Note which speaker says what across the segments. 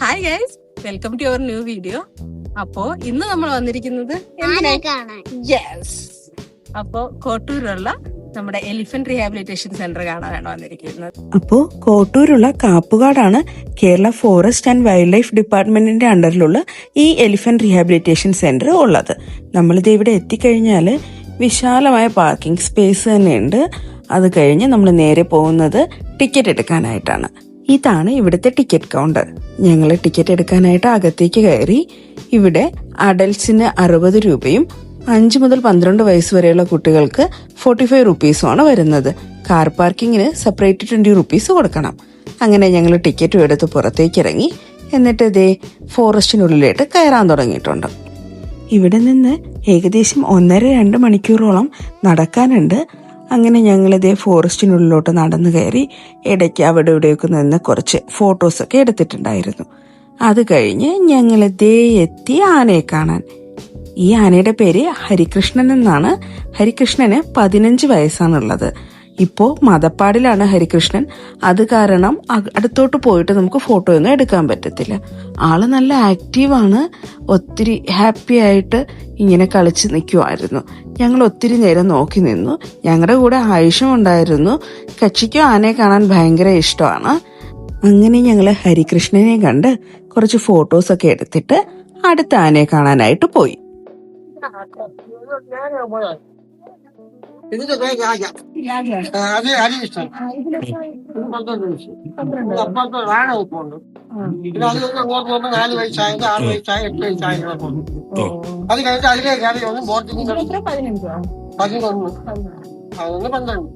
Speaker 1: Hi guys welcome to your new video അപ്പോ ഇന്ന് നമ്മൾ വന്നിരിക്കുന്നത് യെസ് അപ്പോ കോട്ടൂരുള്ള നമ്മുടെ എലിഫന്റ് റീഹാബിലിറ്റേഷൻ സെന്റർ കാണാനാണ് വന്നിരിക്കുന്നത്.
Speaker 2: അപ്പോൾ കോട്ടൂരുള്ള കാപ്പുകാടാണ് Kerala forest and wildlife ഡിപ്പാർട്ട്മെന്റിന്റെ അണ്ടറിലുള്ള ഈ എലിഫന്റ് റീഹാബിലിറ്റേഷൻ സെന്റർ ഉള്ളത്. നമ്മളിത് ഇവിടെ എത്തിക്കഴിഞ്ഞാൽ വിശാലമായ പാർക്കിംഗ് സ്പേസ് തന്നെയുണ്ട്. അത് കഴിഞ്ഞ് നമ്മൾ നേരെ പോകുന്നത് ടിക്കറ്റ് എടുക്കാനായിട്ടാണ്. ഇതാണ് ഇവിടുത്തെ ടിക്കറ്റ് കൗണ്ടർ ഞങ്ങൾ ടിക്കറ്റ് എടുക്കാനായിട്ട് അകത്തേക്ക് കയറി. ഇവിടെ അഡൽസിന് അറുപത് രൂപയും അഞ്ച് മുതൽ പന്ത്രണ്ട് വയസ്സ് വരെയുള്ള കുട്ടികൾക്ക് ഫോർട്ടി ഫൈവ് റുപ്പീസുമാണ് വരുന്നത്. കാർ പാർക്കിങ്ങിന് സെപ്പറേറ്റ് ട്വന്റി റുപ്പീസ് കൊടുക്കണം. അങ്ങനെ ഞങ്ങൾ ടിക്കറ്റും എടുത്ത് പുറത്തേക്ക് ഇറങ്ങി. എന്നിട്ട് ഇതേ ഫോറസ്റ്റിനുള്ളിലേക്ക് കയറാൻ തുടങ്ങിയിട്ടുണ്ട്. ഇവിടെ നിന്ന് ഏകദേശം ഒന്നര രണ്ട് മണിക്കൂറോളം നടക്കാനുണ്ട്. അങ്ങനെ ഞങ്ങളിതേ ഫോറസ്റ്റിനുള്ളിലോട്ട് നടന്നു കയറി ഇടയ്ക്ക് അവിടെ ഇവിടെയൊക്കെ നിന്ന് കുറച്ച് ഫോട്ടോസൊക്കെ എടുത്തിട്ടുണ്ടായിരുന്നു. അത് കഴിഞ്ഞ് ഞങ്ങളിതേ എത്തി ആനയെ കാണാൻ. ഈ ആനയുടെ പേര് ഹരികൃഷ്ണൻ എന്നാണ്. ഹരികൃഷ്ണന് പതിനഞ്ച് വയസ്സാണുള്ളത്. ഇപ്പോ മതപ്പാടിലാണ് ഹരികൃഷ്ണൻ. അത് കാരണം അടുത്തോട്ട് പോയിട്ട് നമുക്ക് ഫോട്ടോ ഒന്നും എടുക്കാൻ പറ്റത്തില്ല. ആൾ നല്ല ആക്റ്റീവാണ് ഒത്തിരി ഹാപ്പി ആയിട്ട് ഇങ്ങനെ കളിച്ച് നിൽക്കുമായിരുന്നു ഞങ്ങൾ ഒത്തിരി നേരം നോക്കി നിന്നു. ഞങ്ങളുടെ കൂടെ ആയുഷം ഉണ്ടായിരുന്നു. കക്ഷിക്കും ആനയെ കാണാൻ ഭയങ്കര ഇഷ്ടമാണ്. അങ്ങനെ ഞങ്ങൾ ഹരികൃഷ്ണനെ കണ്ട് കുറച്ച് ഫോട്ടോസ് ഒക്കെ എടുത്തിട്ട് അടുത്ത ആനയെ കാണാനായിട്ട് പോയി.
Speaker 3: ഇതിന്റെ പേര് രാജ ആ, അത് വയസ്സ് ഇത് അപ്പുറത്ത് റാണ ഉപ്പുണ്ട് പിന്നെ അത് കഴിഞ്ഞ് അങ്ങോട്ട് പോകുമ്പോൾ നാല് വയസ്സായത് ആറ് വയസ്സായ എട്ട് വയസ്സായ പോകുന്നു അത് കഴിഞ്ഞിട്ട് അതിലെ കയറി ഒന്ന് ബോട്ടിംഗ് പതിനൊന്ന്. അതൊന്ന് പന്ത്രണ്ട്.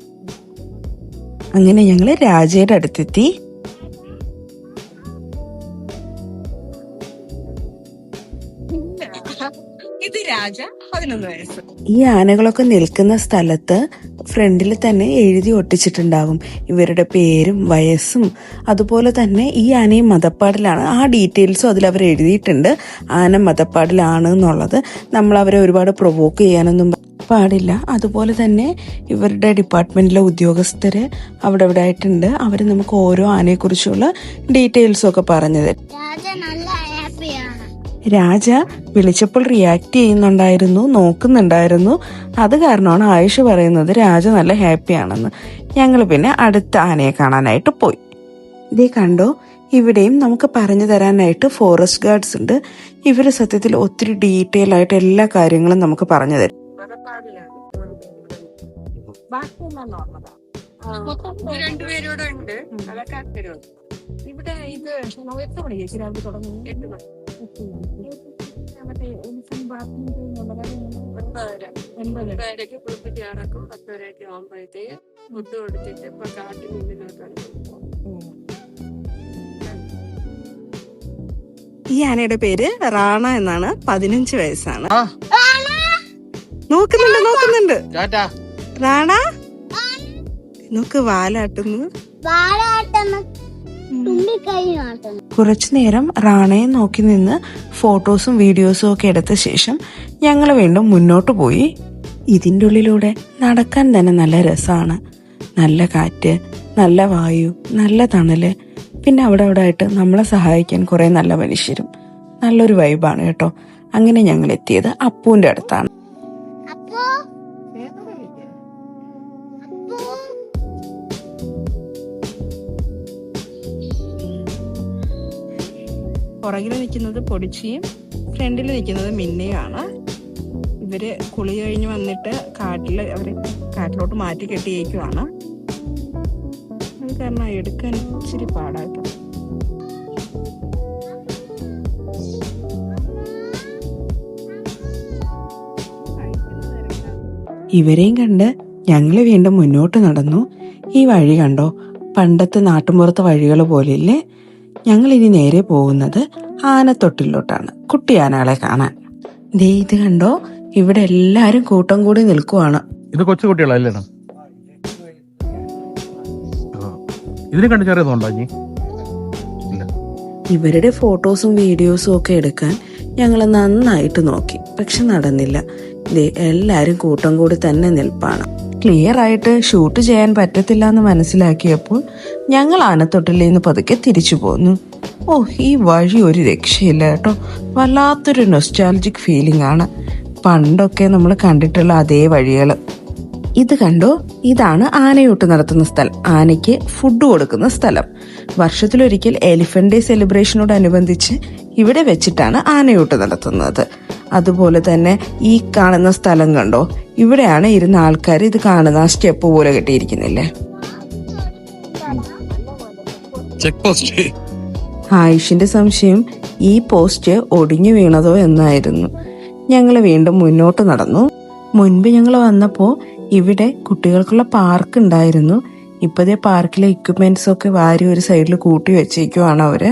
Speaker 2: അങ്ങനെ ഞങ്ങൾ രാജയുടെ അടുത്തെത്തി.
Speaker 1: ഇത് രാജ? പതിനൊന്ന് വയസ്സ്.
Speaker 2: ഈ ആനകളൊക്കെ നിൽക്കുന്ന സ്ഥലത്ത് ഫ്രണ്ടിൽ തന്നെ എഴുതി ഒട്ടിച്ചിട്ടുണ്ടാകും. ഇവരുടെ പേരും വയസ്സും അതുപോലെ തന്നെ ഈ ആനയും മതപ്പാടിലാണ്. ആ ഡീറ്റെയിൽസും അതിൽ അവർ എഴുതിയിട്ടുണ്ട്. ആന മതപ്പാടിലാണ് എന്നുള്ളത് നമ്മൾ അവരെ ഒരുപാട് പ്രൊവോക്ക് ചെയ്യാനൊന്നും പാടില്ല. അതുപോലെ തന്നെ ഇവരുടെ ഡിപ്പാർട്ട്മെന്റിലെ ഉദ്യോഗസ്ഥര് അവിടെ ഇവിടെ ആയിട്ടുണ്ട്. അവർ നമുക്ക് ഓരോ ആനയെക്കുറിച്ചുള്ള ഡീറ്റെയിൽസും ഒക്കെ പറഞ്ഞു തരും.
Speaker 4: രാജ
Speaker 2: വിളിച്ചപ്പോൾ റിയാക്ട് ചെയ്യുന്നുണ്ടായിരുന്നു നോക്കുന്നുണ്ടായിരുന്നു. അത് കാരണമാണ് ആയുഷ് പറയുന്നത് രാജ നല്ല ഹാപ്പി ആണെന്ന്. ഞങ്ങൾ പിന്നെ അടുത്ത ആനയെ കാണാനായിട്ട് പോയി. ഇതേ കണ്ടോ? ഇവിടെയും നമുക്ക് പറഞ്ഞു തരാനായിട്ട് ഫോറസ്റ്റ് ഗാർഡ്സ് ഉണ്ട്. ഇവർ സത്യത്തിൽ ഒത്തിരി ഡീറ്റെയിൽ ആയിട്ട് എല്ലാ കാര്യങ്ങളും നമുക്ക് പറഞ്ഞു തരും.
Speaker 1: രണ്ടുപേരോടുണ്ട് അതൊക്കെ ഇവിടെ ഇത് എത്ര മണി ചേച്ചി രാവിലെ തുടങ്ങും എട്ട് മണി. ഒൻപതരക്ക് കുളിപ്പിച്ച് ഇറക്കും പത്തരയൊക്കെ ആകുമ്പോഴത്തേക്ക് ഫുഡ് കൊടുത്തിട്ട് ഇപ്പൊ കാട്ടിൽ മുന്നിലോട്ടാണ്
Speaker 2: ഈ ആനയുടെ പേര് റാണ എന്നാണ്. പതിനഞ്ച് വയസ്സാണ്.
Speaker 3: ആ.
Speaker 2: നോക്കുന്നുണ്ട് നോക്കുന്നുണ്ട്.
Speaker 3: ടാറ്റാ.
Speaker 2: റാണ? നോക്ക് വാലാട്ടുന്നു
Speaker 4: വാലാട്ടുന്നു
Speaker 2: കുറച്ചു നേരം റാണയെ നോക്കി നിന്ന് ഫോട്ടോസും വീഡിയോസും ഒക്കെ എടുത്ത ശേഷം ഞങ്ങൾ വീണ്ടും മുന്നോട്ട് പോയി. ഇതിന്റെ ഉള്ളിലൂടെ നടക്കാൻ തന്നെ നല്ല രസമാണ് നല്ല കാറ്റ് നല്ല വായു നല്ല തണൽ. പിന്നെ അവിടെ അവിടെ ആയിട്ട് നമ്മളെ സഹായിക്കാൻ കുറെ നല്ല മനുഷ്യരും. നല്ലൊരു വൈബാണ് കേട്ടോ. അങ്ങനെ ഞങ്ങൾ എത്തിയത് അപ്പൂന്റെ അടുത്താണ്.
Speaker 4: അപ്പൂ അപ്പോ
Speaker 1: പുറകിൽ നിൽക്കുന്നത് പൊടിച്ചിയും ഫ്രണ്ടിൽ നിൽക്കുന്നത് മിന്നയുമാണ്. ഇവർ കുളി കഴിഞ്ഞ് വന്നിട്ട് കാട്ടിൽ അവർ കാട്ടിലോട്ട് മാറ്റി കെട്ടിയേക്കുവാണ്. അത് കാരണം എടുക്കാൻ ഇച്ചിരി പാടാട്ടോ.
Speaker 2: ഇവരെയും കണ്ട് ഞങ്ങൾ വീണ്ടും മുന്നോട്ട് നടന്നു. ഈ വഴി കണ്ടോ? പണ്ടത്തെ നാട്ടുമ്പുറത്തെ വഴികൾ പോലെയില്ലേ? ഞങ്ങൾ ഇനി നേരെ പോകുന്നത് ആനത്തൊട്ടിലോട്ടാണ്. കുട്ടി ആനകളെ കാണാൻ. ദേ ഇത് കണ്ടോ? ഇവിടെ എല്ലാരും കൂട്ടം കൂടി നിൽക്കുവാണ്.
Speaker 5: ഇത് കൊച്ചു കുട്ടികളല്ലേ ഇതിനെ കണ്ട് ചെറിയതുണ്ടോ ഇനി ഇല്ല.
Speaker 2: ഇവരുടെ ഫോട്ടോസും വീഡിയോസും ഒക്കെ എടുക്കാൻ ഞങ്ങൾ നന്നായിട്ട് നോക്കി. പക്ഷെ നടന്നില്ല. ദേ എല്ലാരും കൂട്ടം കൂടി തന്നെ നിൽപ്പാണ്. ക്ലിയർ ആയിട്ട് ഷൂട്ട് ചെയ്യാൻ പറ്റത്തില്ല എന്ന് മനസ്സിലാക്കിയപ്പോൾ ഞങ്ങൾ ആനത്തൊട്ടിലിൽ നിന്ന് പതുക്കെ തിരിച്ചു പോന്നു. ഓ ഈ വഴി ഒരു രക്ഷയില്ല കേട്ടോ. വല്ലാത്തൊരു നൊസ്റ്റാലജിക് ഫീലിംഗ് ആണ്. പണ്ടൊക്കെ നമ്മൾ കണ്ടിട്ടുള്ള അതേ വഴികൾ ഇത് കണ്ടോ? ഇതാണ് ആനയൂട്ട് നടത്തുന്ന സ്ഥലം. ആനയ്ക്ക് ഫുഡ് കൊടുക്കുന്ന സ്ഥലം. വർഷത്തിലൊരിക്കൽ എലിഫന്റ് ഡേ സെലിബ്രേഷനോടനുബന്ധിച്ച് ഇവിടെ വെച്ചിട്ടാണ് ആനയൂട്ട് നടത്തുന്നത്. അതുപോലെ തന്നെ ഈ കാണുന്ന സ്ഥലം കണ്ടോ? ഇവിടെയാണ് ഇരുന്ന ആൾക്കാർ ഇത് കാണുന്ന സ്റ്റെപ്പ് പോലെ കെട്ടിയിരിക്കുന്നില്ലേ?
Speaker 5: ചെക്ക് പോസ്റ്റ്
Speaker 2: ആയുഷിന്റെ സംശയം ഈ പോസ്റ്റ് ഒടിഞ്ഞു വീണതോ എന്നായിരുന്നു. ഞങ്ങൾ വീണ്ടും മുന്നോട്ട് നടന്നു. മുൻപ് ഞങ്ങൾ വന്നപ്പോൾ ഇവിടെ കുട്ടികൾക്കുള്ള പാർക്ക് ഉണ്ടായിരുന്നു. ഇപ്പോഴത്തെ പാർക്കിലെ ഇക്വിപ്മെന്റ്സ് ഒക്കെ വാരി ഒരു സൈഡിൽ കൂട്ടി വെച്ചേക്കുവാണ് അവർ.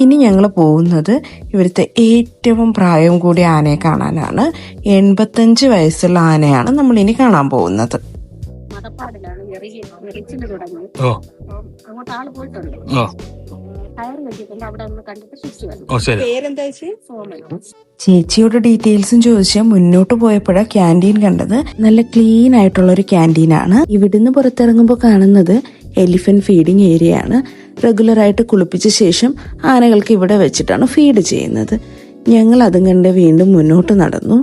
Speaker 2: ഇനി ഞങ്ങൾ പോകുന്നത് ഇവിടുത്തെ ഏറ്റവും പ്രായം കൂടിയ ആനയെ കാണാനാണ്. എൺപത്തഞ്ച് വയസ്സുള്ള ആനയാണ് നമ്മൾ ഇനി കാണാൻ പോകുന്നത്.
Speaker 1: അങ്ങോട്ട് ആൾ പോയിട്ടുണ്ട്. കയർ അവിടെ ഒന്ന് കണ്ടിട്ട് വന്നു
Speaker 2: പേരെന്താ
Speaker 1: സോമൻ
Speaker 2: ചേച്ചിയോട് ഡീറ്റെയിൽസും ചോദിച്ച് മുന്നോട്ട് പോയപ്പോഴാ ക്യാന്റീൻ കണ്ടത്. നല്ല ക്ലീൻ ആയിട്ടുള്ള ഒരു ക്യാന്റീനാണ് ഇവിടുന്ന് പുറത്തിറങ്ങുമ്പോൾ കാണുന്നത് എലിഫന്റ് ഫീഡിംഗ് ഏരിയ ആണ്. റെഗുലർ ആയിട്ട് കുളിപ്പിച്ച ശേഷം ആനകൾക്ക് ഇവിടെ വെച്ചിട്ടാണ് ഫീഡ് ചെയ്യുന്നത്. ഞങ്ങൾ അതും കണ്ട് വീണ്ടും മുന്നോട്ട് നടന്നു.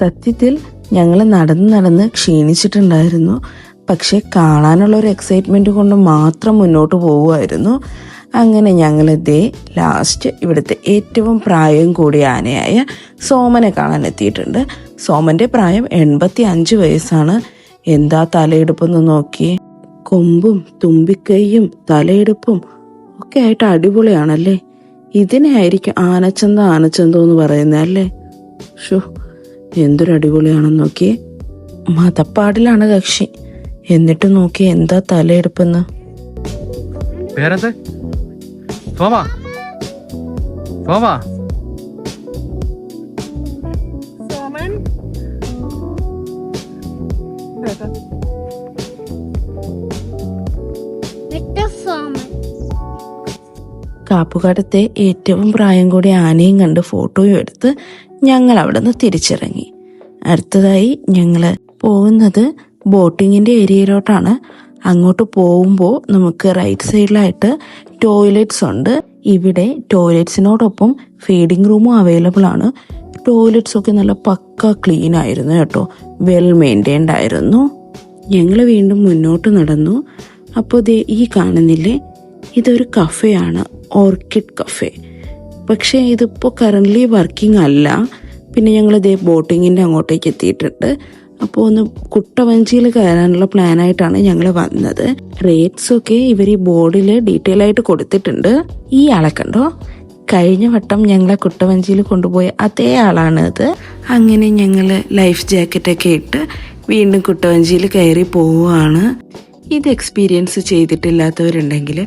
Speaker 2: സത്യത്തിൽ ഞങ്ങൾ നടന്ന് നടന്ന് ക്ഷീണിച്ചിട്ടുണ്ടായിരുന്നു. പക്ഷെ കാണാനുള്ള ഒരു എക്സൈറ്റ്മെന്റ് കൊണ്ട് മാത്രം മുന്നോട്ട് പോവുമായിരുന്നു അങ്ങനെ ഞങ്ങൾ ദേ ലാസ്റ്റ് ഇവിടുത്തെ ഏറ്റവും പ്രായം കൂടിയ ആനയായ സോമനെ കാണാൻ എത്തിയിട്ടുണ്ട്. സോമന്റെ പ്രായം എൺപത്തി അഞ്ച് വയസ്സാണ്. എന്താ തലയെടുപ്പെന്ന് നോക്കി? കൊമ്പും തുമ്പിക്കൈയും തലയെടുപ്പും ഒക്കെ ആയിട്ട് അടിപൊളിയാണല്ലേ? ഇതിനെ ആയിരിക്കും ആനച്ചന്ത ആനച്ചന്തോ എന്ന് പറയുന്നത് അല്ലേ? ഷോ എന്തൊരു അടിപൊളിയാണെന്ന് നോക്കി. മതപ്പാടിലാണ് കക്ഷി എന്നിട്ട് നോക്കി എന്താ തലയെടുപ്പെന്ന്.
Speaker 5: സോമ സോമ
Speaker 1: സോമൻ
Speaker 2: കാപ്പുകാടത്തെ ഏറ്റവും പ്രായം കൂടിയ ആനയും കണ്ട് ഫോട്ടോയും എടുത്ത് ഞങ്ങൾ അവിടെ നിന്ന് തിരിച്ചിറങ്ങി. അടുത്തതായി ഞങ്ങൾ പോകുന്നത് ബോട്ടിങ്ങിന്റെ ഏരിയയിലോട്ടാണ് അങ്ങോട്ട് പോകുമ്പോൾ നമുക്ക് റൈറ്റ് സൈഡിലായിട്ട് ടോയ്ലറ്റ്സ് ഉണ്ട്. ഇവിടെ ടോയ്ലറ്റ്സിനോടൊപ്പം ഫീഡിംഗ് റൂമും അവൈലബിൾ ആണ്. ടോയ്ലറ്റ്സ് ഒക്കെ നല്ല പക്ക ക്ലീൻ ആയിരുന്നു കേട്ടോ. വെൽ മെയിന്റൈൻഡ് ആയിരുന്നു. ഞങ്ങൾ വീണ്ടും മുന്നോട്ട് നടന്നു. അപ്പോൾ ദേ ഈ കാണുന്നില്ലേ? ഇതൊരു കഫേയാണ് ഓർക്കിഡ് കഫേ പക്ഷേ ഇതിപ്പോൾ കറന്റ്ലി വർക്കിംഗ് അല്ല. പിന്നെ ഞങ്ങൾ ഇതേ ബോട്ടിങ്ങിന്റെ അങ്ങോട്ടേക്ക് എത്തിയിട്ടുണ്ട്. അപ്പോൾ ഒന്ന് കുട്ടവഞ്ചിയിൽ കയറാനുള്ള പ്ലാനായിട്ടാണ് ഞങ്ങൾ വന്നത്. റേറ്റ്സ് ഒക്കെ ഇവർ ഈ ബോർഡിൽ ഡീറ്റെയിൽ ആയിട്ട് കൊടുത്തിട്ടുണ്ട്. ഈ ആളെ കണ്ടോ? കഴിഞ്ഞ വട്ടം ഞങ്ങളെ കുട്ടവഞ്ചിയിൽ കൊണ്ടുപോയ അതേ ആളാണ് അത്. അങ്ങനെ ഞങ്ങൾ ലൈഫ് ജാക്കറ്റൊക്കെ ഇട്ട് വീണ്ടും കുട്ടവഞ്ചിയിൽ കയറി പോവുകയാണ്. ഇത് എക്സ്പീരിയൻസ് ചെയ്തിട്ടില്ലാത്തവരുണ്ടെങ്കിൽ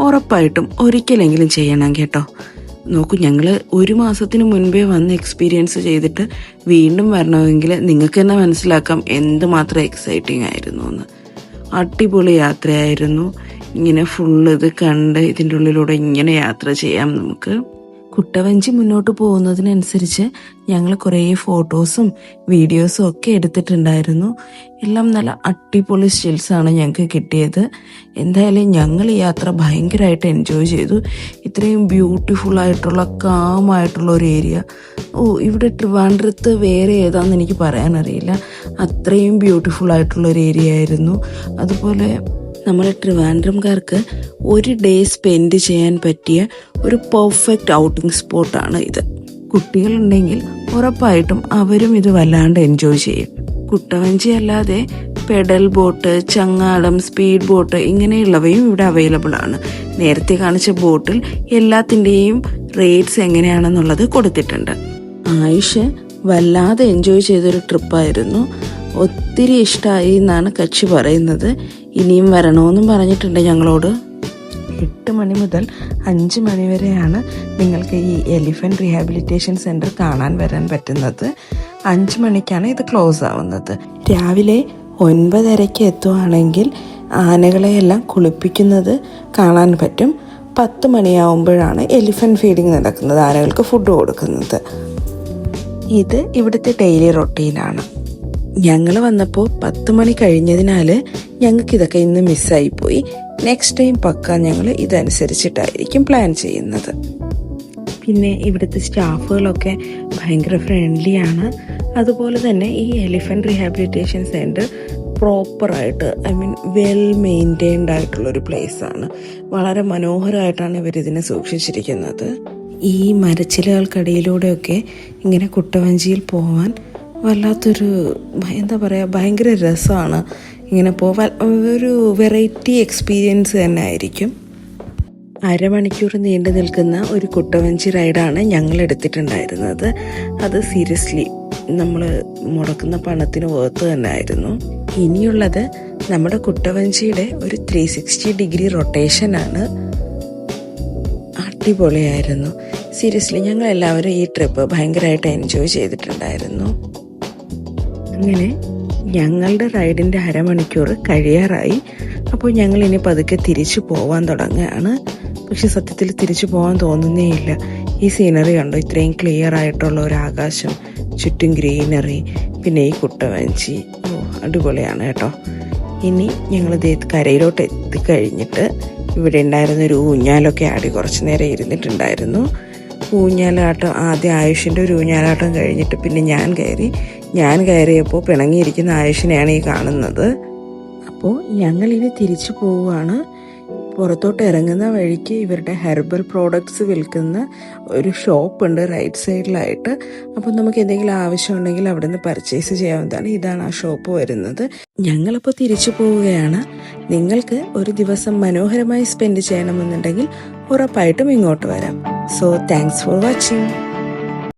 Speaker 2: ഉറപ്പായിട്ടും ഒരിക്കലെങ്കിലും ചെയ്യണം കേട്ടോ. നോക്കൂ ഞങ്ങൾ ഒരു മാസത്തിന് മുൻപേ വന്ന് എക്സ്പീരിയൻസ് ചെയ്തിട്ട് വീണ്ടും വരണമെങ്കിൽ നിങ്ങൾക്ക് തന്നെ മനസ്സിലാക്കാം എന്തുമാത്രം എക്സൈറ്റിംഗ് ആയിരുന്നു എന്ന്. അടിപൊളി യാത്രയായിരുന്നു. ഇങ്ങനെ ഫുള്ള് ഇത് കണ്ട് ഇതിന്റെ ഉള്ളിലൂടെ ഇങ്ങനെ യാത്ര ചെയ്യാം നമുക്ക്. കുട്ടവഞ്ചി മുന്നോട്ട് പോകുന്നതിനനുസരിച്ച് ഞങ്ങൾ കുറേ ഫോട്ടോസും വീഡിയോസും ഒക്കെ എടുത്തിട്ടുണ്ടായിരുന്നു. എല്ലാം നല്ല അടിപൊളി സ്റ്റിൽസ് ആണ് ഞങ്ങൾക്ക് കിട്ടിയത്. എന്തായാലും ഞങ്ങൾ ഈ യാത്ര ഭയങ്കരമായിട്ട് എൻജോയ് ചെയ്തു. ഇത്രയും ബ്യൂട്ടിഫുൾ ആയിട്ടുള്ള കാമായിട്ടുള്ള ഒരു ഏരിയ ഓ ഇവിടെ ട്രിവാൻഡ്രത്ത് വേറെ ഏതാണെന്ന് എനിക്ക് പറയാനറിയില്ല. അത്രയും ബ്യൂട്ടിഫുൾ ആയിട്ടുള്ള ഒരു ഏരിയ ആയിരുന്നു. അതുപോലെ നമ്മൾ ട്രിവാൻഡ്രംകാർക്ക് ഒരു ഡേ സ്പെൻഡ് ചെയ്യാൻ പറ്റിയ ഒരു പെർഫെക്റ്റ് ഔട്ടിംഗ് സ്പോട്ടാണ് ഇത്. കുട്ടികളുണ്ടെങ്കിൽ ഉറപ്പായിട്ടും അവരും ഇത് വല്ലാണ്ട് എൻജോയ് ചെയ്യും. കുട്ടവഞ്ചി അല്ലാതെ പെഡൽ ബോട്ട് ചങ്ങാടം സ്പീഡ് ബോട്ട് ഇങ്ങനെയുള്ളവയും ഇവിടെ അവൈലബിൾ ആണ്. നേരത്തെ കാണിച്ച ബോട്ടിൽ എല്ലാത്തിന്റെയും റേറ്റ്സ് എങ്ങനെയാണെന്നുള്ളത് കൊടുത്തിട്ടുണ്ട്. ആയുഷ് വല്ലാതെ എൻജോയ് ചെയ്തൊരു ട്രിപ്പായിരുന്നു ഒത്തിരി ഇഷ്ടമായി എന്നാണ് കക്ഷി പറയുന്നത്. ഇനിയും വരണമെന്നും പറഞ്ഞിട്ടുണ്ട് ഞങ്ങളോട്. എട്ട് മണി മുതൽ അഞ്ച് മണി വരെയാണ് നിങ്ങൾക്ക് ഈ എലിഫന്റ് റീഹാബിലിറ്റേഷൻ സെന്റർ കാണാൻ വരാൻ പറ്റുന്നത്. അഞ്ച് മണിക്കാണ് ഇത് ക്ലോസ് ആവുന്നത്. രാവിലെ ഒൻപതരയ്ക്ക് എത്തുവാണെങ്കിൽ ആനകളെയെല്ലാം കുളിപ്പിക്കുന്നത് കാണാൻ പറ്റും. പത്ത് മണിയാവുമ്പോഴാണ് എലിഫന്റ് ഫീഡിങ് നടക്കുന്നത് ആനകൾക്ക് ഫുഡ് കൊടുക്കുന്നത്. ഇത് ഇവിടുത്തെ ഡെയിലി റൊട്ടീനാണ്. ഞങ്ങൾ വന്നപ്പോൾ പത്ത് മണി കഴിഞ്ഞതിനാൽ ഞങ്ങൾക്ക് ഇതൊക്കെ ഇന്ന് മിസ്സായി പോയി. നെക്സ്റ്റ് ടൈം പക്ക ഞങ്ങൾ ഇതനുസരിച്ചിട്ടായിരിക്കും പ്ലാൻ ചെയ്യുന്നത്. പിന്നെ ഇവിടുത്തെ സ്റ്റാഫുകളൊക്കെ ഭയങ്കര ഫ്രണ്ട്ലിയാണ് അതുപോലെ തന്നെ ഈ എലിഫന്റ് റീഹാബിലിറ്റേഷൻ സെന്റർ പ്രോപ്പറായിട്ട് ഐ മീൻ വെൽ മെയിന്റെയിൻഡ് ആയിട്ടുള്ള ഒരു പ്ലേസ് ആണ്. വളരെ മനോഹരമായിട്ടാണ് ഇവരിതിനെ സൂക്ഷിച്ചിരിക്കുന്നത്. ഈ മരച്ചിലകൾക്കിടയിലൂടെയൊക്കെ ഇങ്ങനെ കുട്ടവഞ്ചിയിൽ പോവാൻ വല്ലാത്തൊരു എന്താ പറയുക ഭയങ്കര രസമാണ് ഇങ്ങനെ പോവാൻ. ഒരു വെറൈറ്റി എക്സ്പീരിയൻസ് തന്നെ ആയിരിക്കും. അരമണിക്കൂർ നീണ്ടു നിൽക്കുന്ന ഒരു കുട്ടവഞ്ചി റൈഡാണ് ഞങ്ങൾ എടുത്തിട്ടുണ്ടായിരുന്നത്. അത് സീരിയസ്ലി നമ്മൾ മുടക്കുന്ന പണത്തിന് ഓർത്ത് തന്നെ ആയിരുന്നു. ഇനിയുള്ളത് നമ്മുടെ കുട്ടവഞ്ചിയുടെ ഒരു ത്രീ സിക്സ്റ്റി ഡിഗ്രി റൊട്ടേഷനാണ് അടിപൊളിയായിരുന്നു. സീരിയസ്ലി ഞങ്ങൾ എല്ലാവരും ഈ ട്രിപ്പ് ഭയങ്കരമായിട്ട് എൻജോയ് ചെയ്തിട്ടുണ്ടായിരുന്നു. അങ്ങനെ ഞങ്ങളുടെ റൈഡിന്റെ അരമണിക്കൂർ കഴിയാറായി. അപ്പോൾ ഞങ്ങൾ ഇനി പതുക്കെ തിരിച്ചു പോവാൻ തുടങ്ങുകയാണ്. പക്ഷെ സത്യത്തിൽ തിരിച്ചു പോകാൻ തോന്നുന്നേയില്ല ഈ സീനറി കണ്ടോ? ഇത്രയും ക്ലിയർ ആയിട്ടുള്ള ഒരു ആകാശം. ചുറ്റും ഗ്രീനറി. പിന്നെ ഈ കുട്ടവഞ്ചി. ഓ അടിപൊളിയാണ് കേട്ടോ. ഇനി ഞങ്ങൾ കരയിലോട്ട് എത്തിക്കഴിഞ്ഞിട്ട് ഇവിടെ ഉണ്ടായിരുന്ന ഒരു ഊഞ്ഞാലൊക്കെ ആടി കുറച്ച് നേരം ഇരുന്നിട്ടുണ്ടായിരുന്നു. ഊഞ്ഞാലാട്ടം ആദ്യം ആയുഷിന്റെ ഒരു ഊഞ്ഞാലാട്ടം കഴിഞ്ഞിട്ട് പിന്നെ ഞാൻ കയറി. ഞാൻ കയറിയപ്പോൾ പിണങ്ങിയിരിക്കുന്ന ആയുഷിനെയാണ് ഈ കാണുന്നത്. അപ്പോൾ ഞങ്ങൾ ഇനി തിരിച്ചു പോവുകയാണ്. പുറത്തോട്ട് ഇറങ്ങുന്ന വഴിക്ക് ഇവരുടെ ഹെർബൽ പ്രോഡക്ട്സ് വിൽക്കുന്ന ഒരു ഷോപ്പ് ഉണ്ട് റൈറ്റ് സൈഡിലായിട്ട് അപ്പോൾ നമുക്ക് എന്തെങ്കിലും ആവശ്യമുണ്ടെങ്കിൽ അവിടെ നിന്ന് പർച്ചേസ് ചെയ്യാവുന്നതാണ്. ഇതാണ് ആ ഷോപ്പ് വരുന്നത്. ഞങ്ങളപ്പോൾ തിരിച്ചു പോവുകയാണ്. നിങ്ങൾക്ക് ഒരു ദിവസം മനോഹരമായി സ്പെൻഡ് ചെയ്യണമെന്നുണ്ടെങ്കിൽ ഉറപ്പായിട്ടും ഇങ്ങോട്ട് വരാം. So thanks for watching